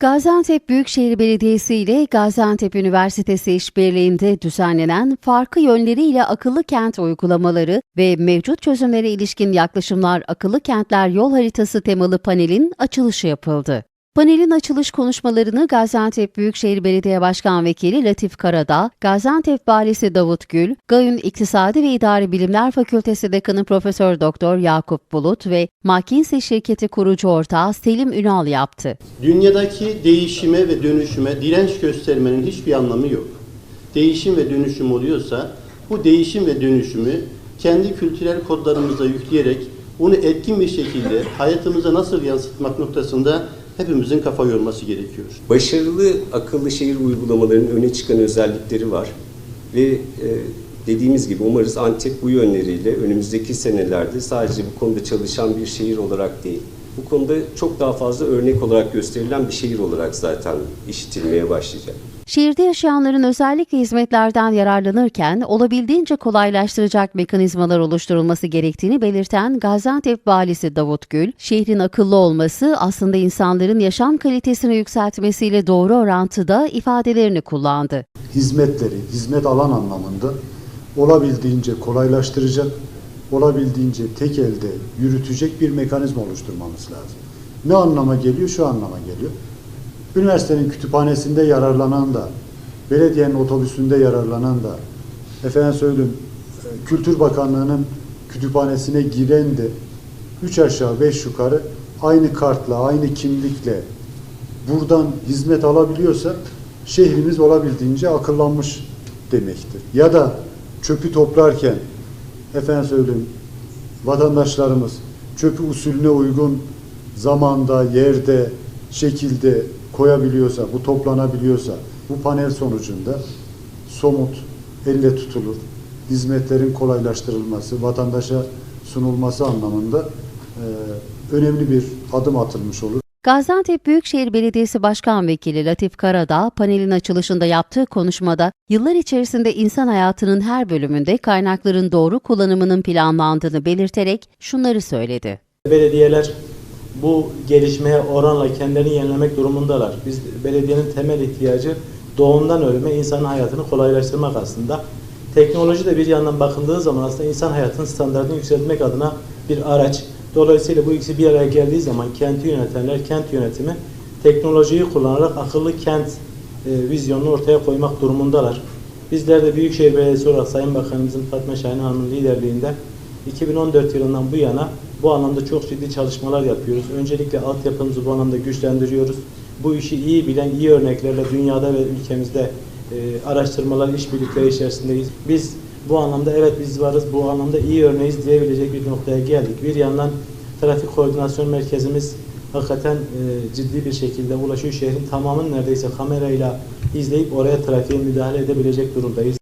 Gaziantep Büyükşehir Belediyesi ile Gaziantep Üniversitesi işbirliğinde düzenlenen farklı yönleriyle akıllı kent uygulamaları ve mevcut çözümlere ilişkin yaklaşımlar akıllı kentler yol haritası temalı panelin açılışı yapıldı. Panelin açılış konuşmalarını Gaziantep Büyükşehir Belediye Başkan Vekili Latif Karadağ, Gaziantep Valisi Davut Gül, GAÜ'ün İktisadi ve İdari Bilimler Fakültesi Dekanı Profesör Doktor Yakup Bulut ve McKinsey şirketi kurucu ortağı Selim Ünal yaptı. Dünyadaki değişime ve dönüşüme direnç göstermenin hiçbir anlamı yok. Değişim ve dönüşüm oluyorsa bu değişim ve dönüşümü kendi kültürel kodlarımıza yükleyerek bunu etkin bir şekilde hayatımıza nasıl yansıtmak noktasında hepimizin kafa yorması gerekiyor. Başarılı akıllı şehir uygulamalarının öne çıkan özellikleri var ve e, dediğimiz gibi umarız Antep bu yönleriyle önümüzdeki senelerde sadece bu konuda çalışan bir şehir olarak değil, bu konuda çok daha fazla örnek olarak gösterilen bir şehir olarak zaten işitilmeye başlayacak. Şehirde yaşayanların özellikle hizmetlerden yararlanırken olabildiğince kolaylaştıracak mekanizmalar oluşturulması gerektiğini belirten Gaziantep Valisi Davut Gül, şehrin akıllı olması aslında insanların yaşam kalitesini yükseltmesiyle doğru orantıda ifadelerini kullandı. hizmetleri, hizmet alan anlamında olabildiğince kolaylaştıracak, olabildiğince tek elde yürütecek bir mekanizma oluşturmamız lazım. Ne anlama geliyor? Şu anlama geliyor. Üniversitenin kütüphanesinde yararlanan da, belediyenin otobüsünde yararlanan da, efendim söyleyeyim, Kültür Bakanlığı'nın kütüphanesine giren de üç aşağı beş yukarı aynı kartla, aynı kimlikle buradan hizmet alabiliyorsa şehrimiz olabildiğince akıllanmış demektir. Ya da çöpü toplarken efendim söyleyeyim vatandaşlarımız çöpü usulüne uygun zamanda, yerde, şekilde koyabiliyorsa, bu toplanabiliyorsa bu panel sonucunda somut, elle tutulur, hizmetlerin kolaylaştırılması, vatandaşa sunulması anlamında eee, önemli bir adım atılmış olur. Gaziantep Büyükşehir Belediyesi Başkan Vekili Latif Karadağ, panelin açılışında yaptığı konuşmada, yıllar içerisinde insan hayatının her bölümünde kaynakların doğru kullanımının planlandığını belirterek şunları söyledi. Belediyeler bu gelişmeye oranla kendilerini yenilemek durumundalar. Biz belediyenin temel ihtiyacı doğumdan ölüme insanın hayatını kolaylaştırmak aslında. Teknoloji de bir yandan bakıldığı zaman aslında insan hayatının standartını yükseltmek adına bir araç. Dolayısıyla bu ikisi bir araya geldiği zaman kenti yönetenler, kent yönetimi teknolojiyi kullanarak akıllı kent e, vizyonunu ortaya koymak durumundalar. Bizler de Büyükşehir Belediyesi olarak Sayın Bakanımızın Fatma Şahin Hanım'ın liderliğinde 2014 yılından bu yana bu anlamda çok ciddi çalışmalar yapıyoruz. Öncelikle altyapımızı bu anlamda güçlendiriyoruz. Bu işi iyi bilen, iyi örneklerle dünyada ve ülkemizde e, araştırmalar, işbirlikleri içerisindeyiz. Biz bu anlamda evet biz varız, bu anlamda iyi örneğiz diyebilecek bir noktaya geldik. Bir yandan trafik koordinasyon merkezimiz hakikaten e, ciddi bir şekilde ulaşıyor. Şehrin tamamını neredeyse kamerayla izleyip oraya trafiğe müdahale edebilecek durumdayız.